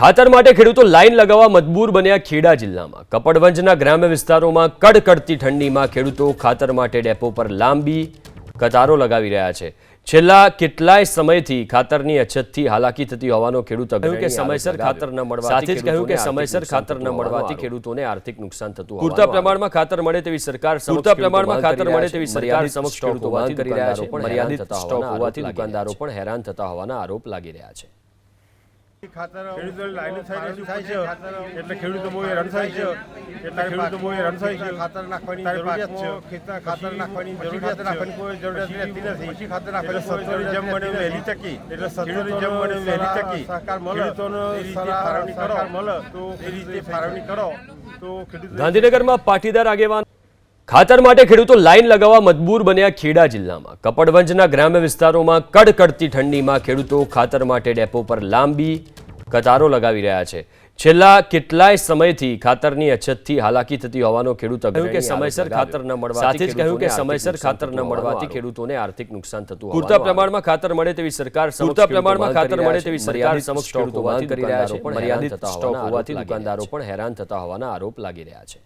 ખાતર માટે ખેડૂતો લાઈન લગાવવા મજબૂર બન્યા ખેડા જિલ્લામાં. કપડવંજના ગ્રામ્ય વિસ્તારોમાં કડકડતી ઠંડીમાં ખેડૂતો ખાતર માટે ડેપો પર લાંબી કતારો લગાવી રહ્યા છે. છેલ્લા કેટલાય સમયથી ખાતરની અછતથી હાલાકી થતી હોવાનો ખેડૂત કહ્યું કે સમયસર ખાતર ન મળવા સાથે જ કહ્યું કે સમયસર ખાતર ન મળવાથી ખેડૂતોને આર્થિક નુકસાન થતું પૂરતા પ્રમાણમાં ખાતર મળે તેવી સરકાર પૂરતા પ્રમાણમાં ખાતર મળે તેવી સરકાર સમક્ષ ખેડૂતો કરી રહ્યા છે. મર્યાદિત સ્ટોક હોવાથી દુકાનદારો પણ હેરાન થતા હોવાના આરોપ લાગી રહ્યા છે. ખાતર ખેડૂતો લાઈનો થઈ થાય છે એટલે ખેડૂતો બહુ હેરાન થાય છે એટલે ખેડૂતો બહુ હેરાન થાય છે ખાતર નાખવાની જરૂરિયાત છે. ખેતર ખાતર નાખવાની જરૂરિયાત નાખવાની કોઈ જરૂરિયાત રહેતી નથી. પછી ખાતર નાખવાની સત્તરી જેમ બને વહેલી તકી એટલે સત્તરી જેમ બને વહેલી તકી સહકાર મળે. ખેડૂતોનો એ રીતે ફાળવણી કરો. મળે. તો એ રીતે ફાળવણી કરો. તો ખેડૂતો ગાંધીનગરમાં પાટીદાર આગેવાન ખાતર માટે ખેડૂતો લાઈન લગાવવા મજબૂર બન્યા ખેડા જિલ્લામાં. કપડવંજના ગ્રામ્ય વિસ્તારોમાં કડકડતી ઠંડીમાં ખેડૂતો ખાતર માટે ડેપો પર લાંબી કતારો લગાવી રહ્યા છે. છેલ્લા કેટલાય સમયથી ખાતરની અછતથી હાલાકી થતી હોવાનો ખેડૂત કહ્યું કે સમયસર ખાતર ન મળવા સાથે જ કહ્યું કે સમયસર ખાતર ન મળવાથી ખેડૂતોને આર્થિક નુકસાન થતું પૂરતા પ્રમાણમાં ખાતર મળે તેવી સરકાર પૂરતા પ્રમાણમાં ખાતર મળે તેવી સરકાર સમક્ષ ખેડૂતો કરી રહ્યા છે. મર્યાદિત સ્ટોક હોવાથી દુકાનદારો પણ હેરાન થતા હોવાના આરોપ લાગી રહ્યા છે.